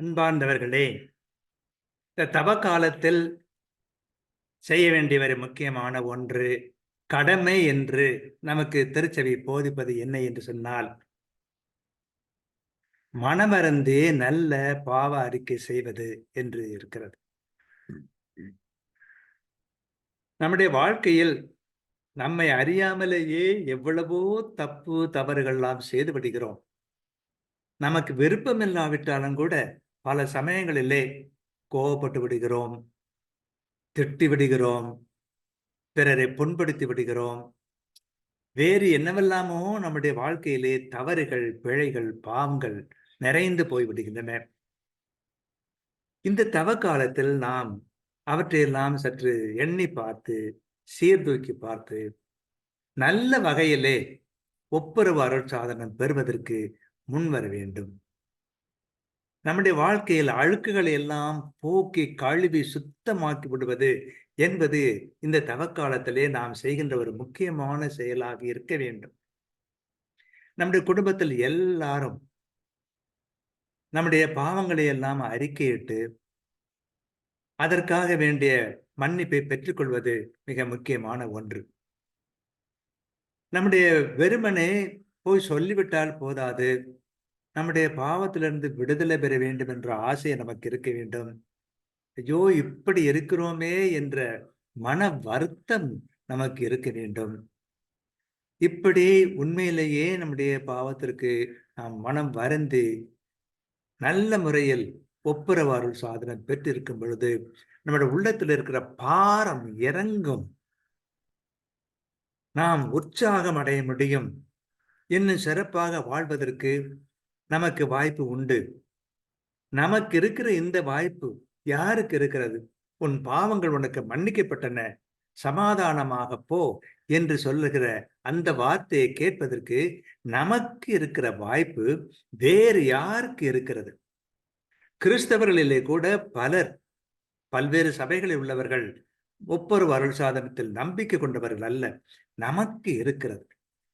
அன்பார்ந்தவர்களே இந்த தவ காலத்தில் செய்ய வேண்டிய ஒரு முக்கியமான ஒன்று கடமை என்று நமக்கு திருச்சபை போதிப்பது என்ன என்று சொன்னால் மனமருந்தே நல்ல பாவ அறிக்கை செய்வது என்று இருக்கிறது. நம்முடைய வாழ்க்கையில் நம்மை அறியாமலேயே எவ்வளவோ தப்பு தவறுகள்லாம் செய்து விடுகிறோம். நமக்கு விருப்பம் இல்லாவிட்டாலும் கூட பல சமயங்களிலே கோபப்பட்டு விடுகிறோம் திட்டி விடுகிறோம் பிறரை புண்படுத்தி விடுகிறோம். வேறு என்னவெல்லாமோ நம்முடைய வாழ்க்கையிலே தவறுகள் பிழைகள் பாவங்கள் நிறைந்து போய் விடுகின்றன. இந்த தவ காலத்தில் நாம் அவற்றையெல்லாம் சற்று எண்ணி பார்த்து சீர்தூக்கி பார்த்து நல்ல வகையிலே ஒப்புரவு அருட்சாதனம் பெறுவதற்கு முன்வர வேண்டும். நம்முடைய வாழ்க்கையில் அழுக்குகளை எல்லாம் போக்கி கழுவி சுத்தமாக்கி விடுவது என்பது இந்த தவக்காலத்திலே நாம் செய்கின்ற ஒரு முக்கியமான செயலாக இருக்க வேண்டும். நம்முடைய குடும்பத்தில் எல்லாரும் நம்முடைய பாவங்களை எல்லாம் அறிக்கையிட்டு அதற்காக வேண்டிய மன்னிப்பை பெற்றுக்கொள்வது மிக முக்கியமான ஒன்று. நம்முடைய வெறுமனே போய் சொல்லிவிட்டால் போதாது. நம்முடைய பாவத்திலிருந்து விடுதலை பெற வேண்டும் என்ற ஆசை நமக்கு இருக்க வேண்டும். ஐயோ இப்படி இருக்கிறோமே என்ற மன வருத்தம் நமக்கு இருக்க வேண்டும். இப்படி உண்மையிலேயே நம்முடைய பாவத்திற்கு நாம் மனம் வருந்தி நல்ல முறையில் ஒப்புரவாருள் சாதனம் பெற்றிருக்கும் பொழுது நம்முடைய உள்ளத்தில் இருக்கிற பாரம் இறங்கும். நாம் உற்சாகம் அடைய முடியும். இன்னும் சிறப்பாக வாழ்வதற்கு நமக்கு வாய்ப்பு உண்டு. நமக்கு இருக்கிற இந்த வாய்ப்பு யாருக்கு இருக்கிறது? உன் பாவங்கள் உனக்கு மன்னிக்கப்பட்டன. சமாதானமாக போ என்று சொல்லுகிற அந்த வார்த்தையை கேட்பதற்கு நமக்கு இருக்கிற வாய்ப்பு வேறு யாருக்கு இருக்கிறது? கிறிஸ்தவர்களிலே கூட பலர் பல்வேறு சபைகளில் உள்ளவர்கள் ஒவ்வொரு அருள் சாதனத்தில் நம்பிக்கை கொண்டவர்கள் அல்ல. நமக்கு இருக்கிறது.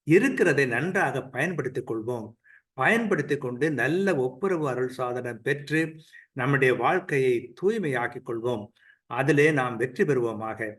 இருக்கிறதை நன்றாக பயன்படுத்திக் கொள்வோம். பயன்படுத்தி கொண்டு நல்ல ஒப்புரவு அருள் சாதனம் பெற்று நம்முடைய வாழ்க்கையை தூய்மையாக்கிக் கொள்வோம். அதிலே நாம் வெற்றி பெறுவோமாக.